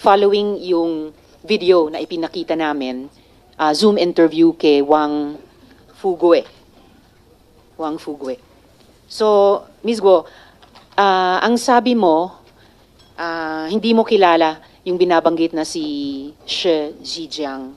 following yung video na ipinakita namin, ah, Zoom interview kay Wang Fugue. Wang Fugue. So, Ms. Guo, ah, ang sabi mo, ah, hindi mo kilala yung binabanggit na si Shi Zhejiang.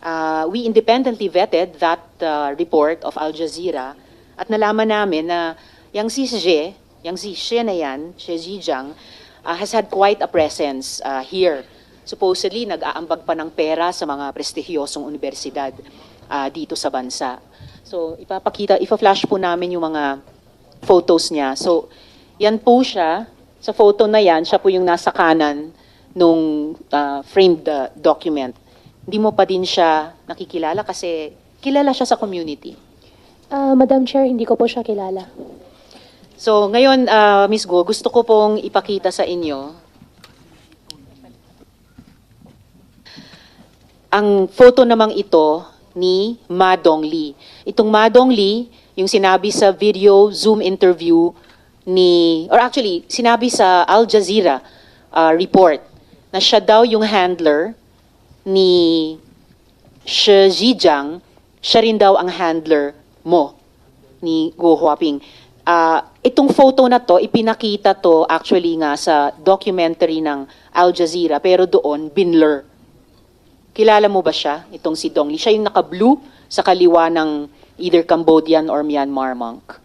Ah, we independently vetted that ah, report of Al Jazeera at nalaman namin na yung si Xie, yung si Xie na yan, Xie Zhejiang, ah, has had quite a presence ah, here. Supposedly, nag-aambag pa ng pera sa mga prestigyosong universidad ah, dito sa bansa. So, ipapakita, ipa-flash po namin yung mga photos niya. So, yan po siya. Sa photo na yan, siya po yung nasa kanan nung ah, framed ah, document. Hindi mo pa din siya nakikilala kasi kilala siya sa community. Ah, Madam Chair, hindi ko po siya kilala. So, ngayon, ah, Ms. Go, gusto ko pong ipakita sa inyo ang photo namang ito ni Ma Dongli. Itong Ma Dongli, yung sinabi sa video Zoom interview ni, or actually, sinabi sa Al Jazeera ah, report na siya daw yung handler ni Shi Zhejiang, siya rin daw ang handler mo ni Go Huaping. Ah, itong photo na to, ipinakita to actually nga sa documentary ng Al Jazeera, pero doon, binlur. Kilala mo ba siya, itong si Dong Lee? Siya yung naka-blue sa kaliwa ng either Cambodian or Myanmar monk.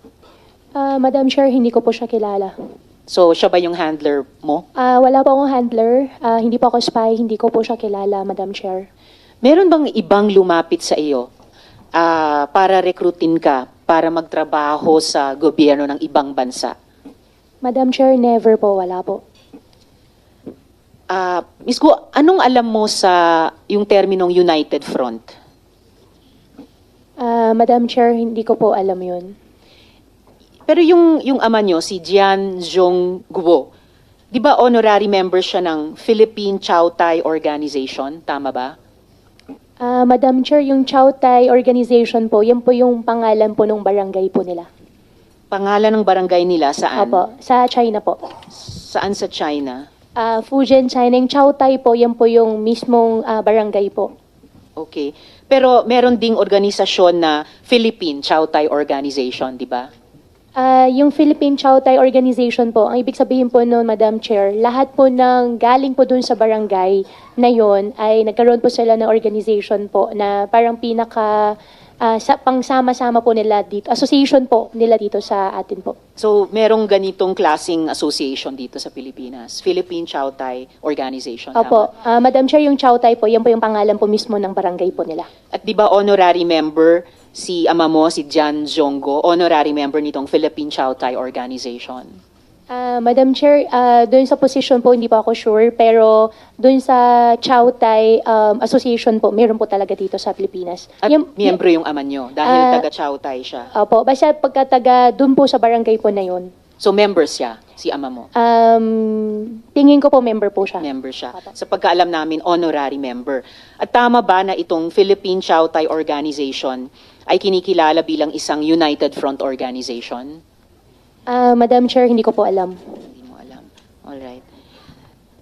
Ah, Madam Chair, hindi ko po siya kilala. So, siya ba yung handler mo? Ah, wala po akong handler. Ah, hindi po ako spy. Hindi ko po siya kilala, Madam Chair. Meron bang ibang lumapit sa iyo ah, para rekrutin ka para magtrabaho sa gobyerno ng ibang bansa? Madam Chair, never po. Wala po. Ah, Miss Gu, anong alam mo sa yung terminong United Front? Ah, Madam Chair, hindi ko po alam yun. Pero yung yung ama nyo, si Jian Zhong Guo, di ba honorary member siya ng Philippine Chow Tai Organization? Tama ba? Ah, Madam Chair, yung Chow Tai Organization po, yan po yung pangalan po ng barangay po nila. Pangalan ng barangay nila saan? Opo, sa China po. Saan sa China? Ah, Fujian, China. Yung Chow Tai po, yan po yung mismong ah, barangay po. Okay. Pero meron ding organisasyon na Philippine Chow Tai Organization, di ba? Ah, yung Philippine Chow Tai Organization po, ang ibig sabihin po noon, Madam Chair, lahat po ng galing po dun sa barangay na yon ay nagkaroon po sila ng organization po na parang pinaka ah, sa, pangsama-sama po nila dito, association po nila dito sa atin po. So, merong ganitong klasing association dito sa Pilipinas. Philippine Chow Tai Organization. Opo, tama? ah, Madam Chair, yung Chow Tai po, yan po yung pangalan po mismo ng barangay po nila. At di ba honorary member si ama mo, si Jan Zhonggo, honorary member nitong Philippine Chow Tai Organization? Ah, Madam Chair, ah, doon sa position po hindi pa ako sure, pero doon sa Chow Tai um, Association po, meron po talaga dito sa Pilipinas. At Yung- miyembro yung ama nyo dahil Ah, taga Chow Tai siya. Opo, basta pagkataga doon po sa barangay po na yun. So member siya, si ama mo. Um, tingin ko po member po siya. Member siya. Opo. Sa pagkaalam namin, honorary member. At tama ba na itong Philippine Chow Tai Organization ay kinikilala bilang isang United Front Organization? Ah, Madam Chair, hindi ko po alam. Hindi mo alam. Alright.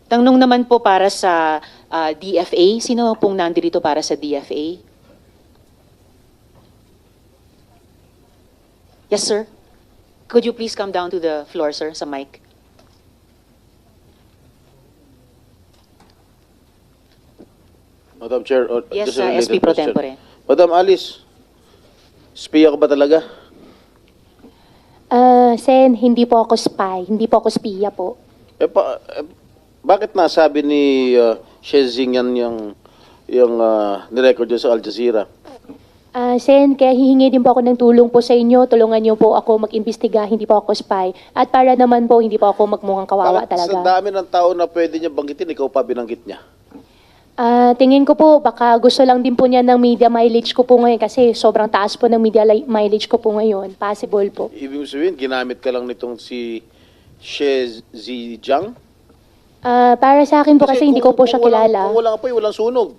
Tanong naman po para sa ah, DFA. Sino pong nandito para sa DFA? Yes, sir. Could you please come down to the floor, sir, sa mic? Madam Chair, or Yes, just a uh, related SP Pro question. Tempore. Madam Alice, spiya ka ba talaga? Ah, Sen, hindi po ako spy, hindi po ako spiya po. Eh, pa, eh, bakit nasabi ni uh, Shezing yan yung, yung uh, nirecord niya sa Al Jazeera? Ah, Sen, kaya hihingi din po ako ng tulong po sa inyo. Tulungan niyo po ako mag-imbestiga, hindi po ako spy. At para naman po, hindi po ako magmukhang kawawa Bakit talaga. sa dami ng tao na pwede niya banggitin, ikaw pa binanggit niya? Ah, tingin ko po, baka gusto lang din po niya ng media mileage ko po ngayon kasi sobrang taas po ng media li- mileage ko po ngayon. Possible po. Ibig sabihin, ginamit ka lang nitong si Shezijang? Ah, para sa akin po kasi, hindi ko po siya walang- kilala. Kung walang apoy, walang sunog.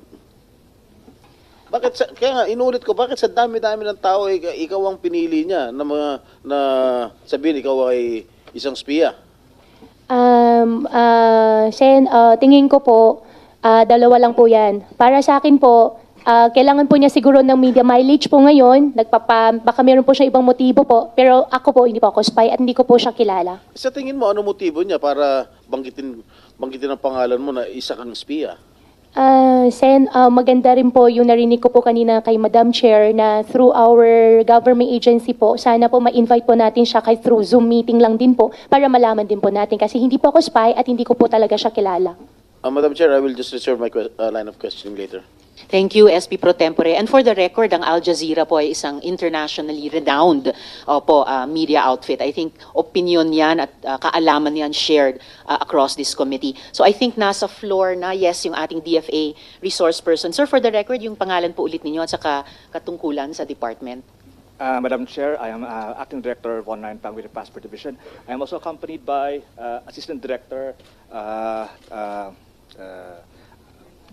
Bakit sa, kaya nga, inulit ko, bakit sa dami-dami ng tao, ikaw, ikaw ang pinili niya na, mga, na sabihin, ikaw ay isang spiya? Um, ah, Sen, ah, tingin ko po, ah, dalawa lang po yan. Para sa akin po, ah, kailangan po niya siguro ng media mileage po ngayon. Nagpapa, baka meron po siya ibang motibo po. Pero ako po, hindi po ako spy at hindi ko po siya kilala. Sa tingin mo, ano motibo niya para banggitin, banggitin ang pangalan mo na isa kang espiya? Ah, Sen, ah, maganda rin po yung narinig ko po kanina kay Madam Chair na through our government agency po, sana po ma-invite po natin siya kahit through Zoom meeting lang din po para malaman din po natin kasi hindi po ako spy at hindi ko po talaga siya kilala. Uh, Madam Chair, I will just reserve my uh, line of questioning later. Thank you, SP Pro Tempore. And for the record, ang Al Jazeera po ay isang internationally renowned opo, ah, media outfit. I think opinion yan at ah, kaalaman yan shared ah, across this committee. So I think nasa floor na, yes, yung ating DFA resource person. Sir, for the record, yung pangalan po ulit ninyo at saka katungkulan sa department. Uh, Madam Chair, I am uh, Acting Director 19 Panguila Passport Division. I am also accompanied by uh, Assistant Director uh, uh, uh,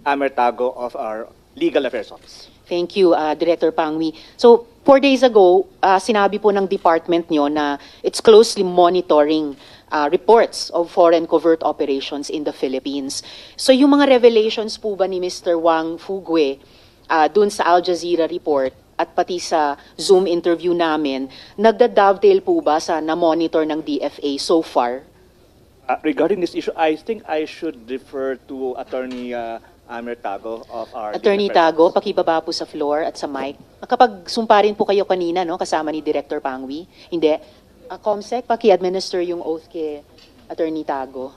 Amer Tago of our Legal Affairs Office. Thank you, uh, Director Pangwi. So, four days ago, uh, sinabi po ng department nyo na it's closely monitoring uh, reports of foreign covert operations in the Philippines. So, yung mga revelations po ba ni Mr. Wang Fugwe uh, dun sa Al Jazeera report at pati sa Zoom interview namin, nagda-dovetail po ba sa na-monitor ng DFA so far? Uh, regarding this issue, I think I should refer to Attorney uh, Amer Tago of our Attorney Tago, pakibaba po sa floor at sa mic. Nakapag-sumpa rin po kayo kanina, no? Kasama ni Director Pangwi. Hindi. Uh, Comsec, paki-administer yung oath kay Attorney Tago.